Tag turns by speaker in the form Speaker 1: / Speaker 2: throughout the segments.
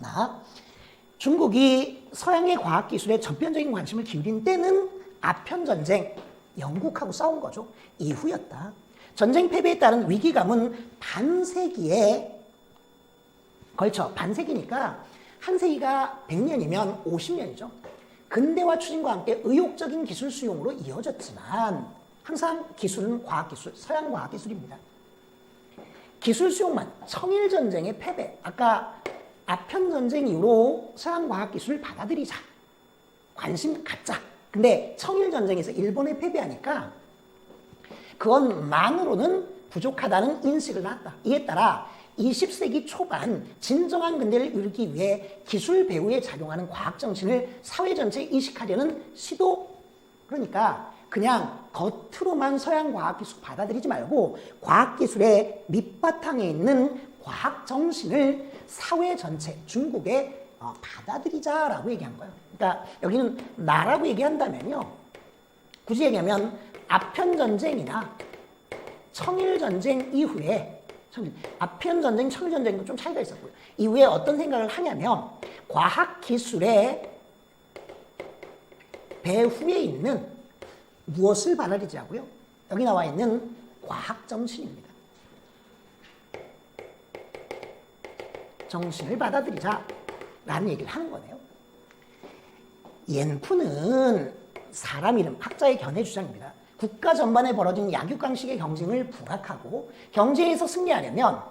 Speaker 1: 나 중국이 서양의 과학기술에 전편적인 관심을 기울인 때는 아편 전쟁, 영국하고 싸운 거죠. 이후였다. 전쟁 패배에 따른 위기감은 반세기에 걸쳐 반세기니까 한 세기가 100년이면 50년이죠. 근대화 추진과 함께 의욕적인 기술 수용으로 이어졌지만 항상 기술은 과학기술, 서양 과학기술입니다. 기술 수용만 청일 전쟁의 패배, 아까 아편 전쟁 이후로 서양 과학 기술을 받아들이자, 관심 갖자. 근데 청일 전쟁에서 일본에 패배하니까 그것만으로는 부족하다는 인식을 낳았다. 이에 따라 20세기 초반 진정한 근대를 이루기 위해 기술 배후에 작용하는 과학 정신을 사회 전체에 이식하려는 시도 그러니까 그냥 겉으로만 서양 과학 기술 받아들이지 말고 과학 기술의 밑바탕에 있는 과학 정신을 사회 전체 중국에 어, 받아들이자라고 얘기한 거예요. 그러니까 여기는 나라고 얘기한다면요. 굳이 얘기하면 아편 전쟁이나 청일 전쟁 이후에 아편 전쟁, 청일 전쟁도 좀 차이가 있었고요. 이후에 어떤 생각을 하냐면 과학 기술의 배후에 있는 무엇을 받아들이자고요? 여기 나와 있는 과학 정신입니다. 정신을 받아들이자 라는 얘기를 하는 거네요. 옌푸는 사람 이름, 학자의 견해 주장입니다. 국가 전반에 벌어진 약육강식의 경쟁을 부각하고 경쟁에서 승리하려면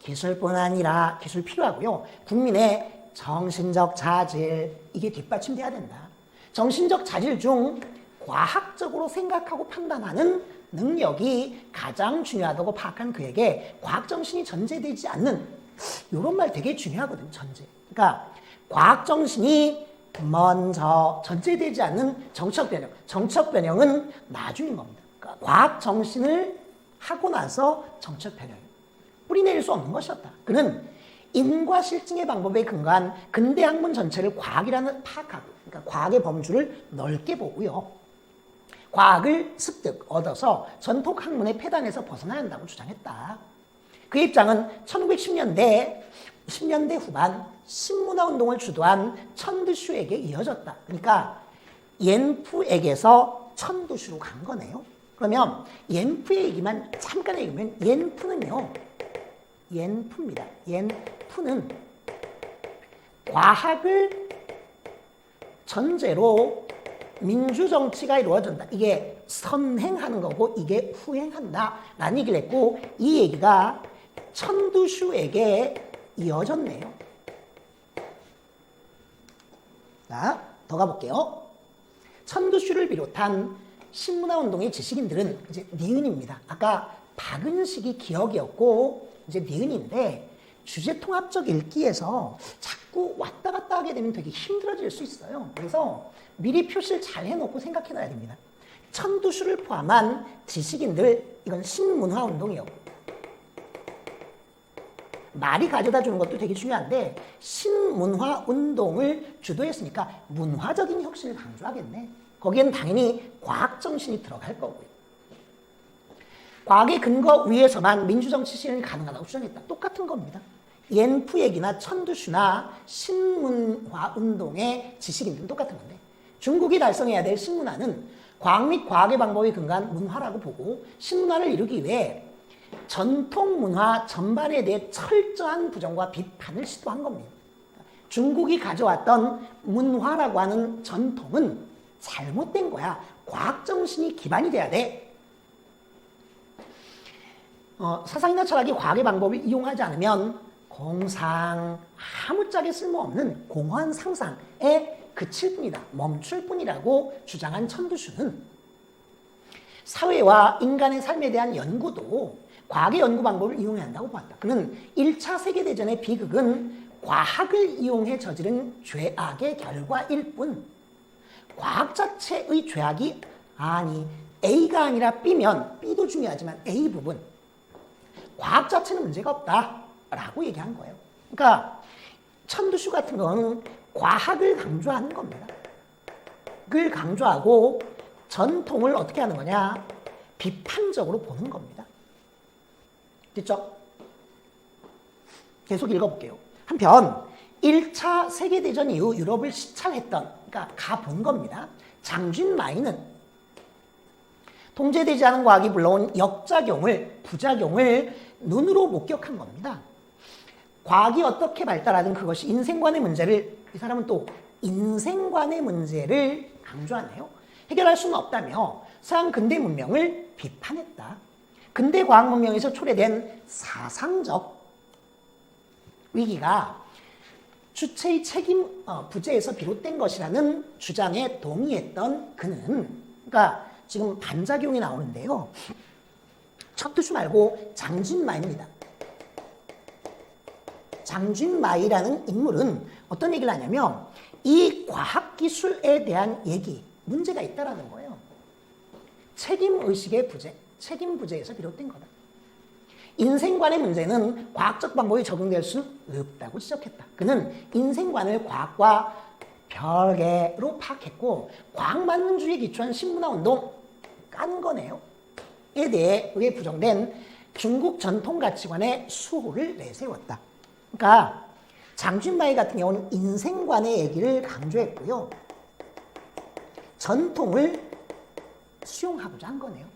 Speaker 1: 기술뿐 아니라 기술 필요하고요. 국민의 정신적 자질 이게 뒷받침돼야 된다. 정신적 자질 중 과학적으로 생각하고 판단하는 능력이 가장 중요하다고 파악한 그에게 과학 정신이 전제되지 않는 이런 말 되게 중요하거든요. 전제. 그러니까 과학 정신이 먼저 전제되지 않는 정책 변형. 정책 변형은 나중인 겁니다. 그러니까 과학 정신을 하고 나서 정책 변형. 뿌리내릴 수 없는 것이었다. 그는 인과 실증의 방법에 근거한 근대 학문 전체를 과학이라는 파악하고, 그러니까 과학의 범주를 넓게 보고요. 과학을 습득, 얻어서 전통 학문의 폐단에서 벗어나야 한다고 주장했다. 그 입장은 1910년대, 10년대 후반 신문화 운동을 주도한 천두슈에게 이어졌다. 그러니까 옌푸에게서 천두슈로 간 거네요. 그러면 옌푸의 얘기만 잠깐 읽으면 옌푸는요. 옌푸입니다. 옌푸는 과학을 전제로 민주정치가 이루어진다. 이게 선행하는 거고 이게 후행한다. 라는 얘기를 했고 이 얘기가 천두슈에게 이어졌네요. 자, 더 가볼게요. 천두슈를 비롯한 신문화 운동의 지식인들은 이제 니은입니다. 아까 박은식이 기억이었고 이제 니은인데 주제 통합적 읽기에서 자꾸 왔다 갔다 하게 되면 되게 힘들어질 수 있어요. 그래서 미리 표시를 잘 해놓고 생각해 놔야 됩니다. 천두슈를 포함한 지식인들 이건 신문화 운동이었고 말이 가져다 주는 것도 되게 중요한데 신문화 운동을 주도했으니까 문화적인 혁신을 강조하겠네. 거기에는 당연히 과학 정신이 들어갈 거고요. 과학의 근거 위에서만 민주정치 실현이 가능하다고 주장했다. 똑같은 겁니다. 옌푸 얘기나 천두슈나 신문화 운동의 지식인들은 똑같은 건데 중국이 달성해야 될 신문화는 과학 및 과학의 방법에 근거한 문화라고 보고 신문화를 이루기 위해 전통 문화 전반에 대해 철저한 부정과 비판을 시도한 겁니다. 중국이 가져왔던 문화라고 하는 전통은 잘못된 거야. 과학 정신이 기반이 돼야 돼. 어, 사상이나 철학이 과학의 방법을 이용하지 않으면 공상, 아무짝에 쓸모없는 공허한 상상에 그칠 뿐이다. 멈출 뿐이라고 주장한 천두슈는 사회와 인간의 삶에 대한 연구도 과학의 연구 방법을 이용해야 한다고 봤다. 그는 1차 세계대전의 비극은 과학을 이용해 저지른 죄악의 결과일 뿐 과학 자체의 죄악이 아니 A가 아니라 B면 B도 중요하지만 A 부분 과학 자체는 문제가 없다라고 얘기한 거예요. 그러니까 천두슈 같은 경우는 과학을 강조하는 겁니다. 을 강조하고 전통을 어떻게 하는 거냐? 비판적으로 보는 겁니다. 됐죠? 계속 읽어볼게요. 한편 1차 세계대전 이후 유럽을 시찰했던, 그러니까 가본 겁니다. 장준 마이는 통제되지 않은 과학이 불러온 역작용을, 부작용을 눈으로 목격한 겁니다. 과학이 어떻게 발달하든 그것이 인생관의 문제를, 이 사람은 또 인생관의 문제를 강조하네요. 해결할 수는 없다며 서양 근대 문명을 비판했다. 근대 과학 문명에서 초래된 사상적 위기가 주체의 책임 어, 부재에서 비롯된 것이라는 주장에 동의했던 그는 그러니까 지금 반작용이 나오는데요. 척두수 말고 장진마입니다. 장진마이라는 인물은 어떤 얘기를 하냐면 이 과학기술에 대한 얘기, 문제가 있다라는 거예요. 책임의식의 부재, 책임 부재에서 비롯된 거다. 인생관의 문제는 과학적 방법이 적용될 수 없다고 지적했다. 그는 인생관을 과학과 별개로 파악했고 과학 만능주의에 기초한 신문화 운동 깐 거네요. 에 대해 의에 부정된 중국 전통 가치관의 수호를 내세웠다. 그러니까 장준마이 같은 경우는 인생관의 얘기를 강조했고요. 전통을 수용하고자 한 거네요.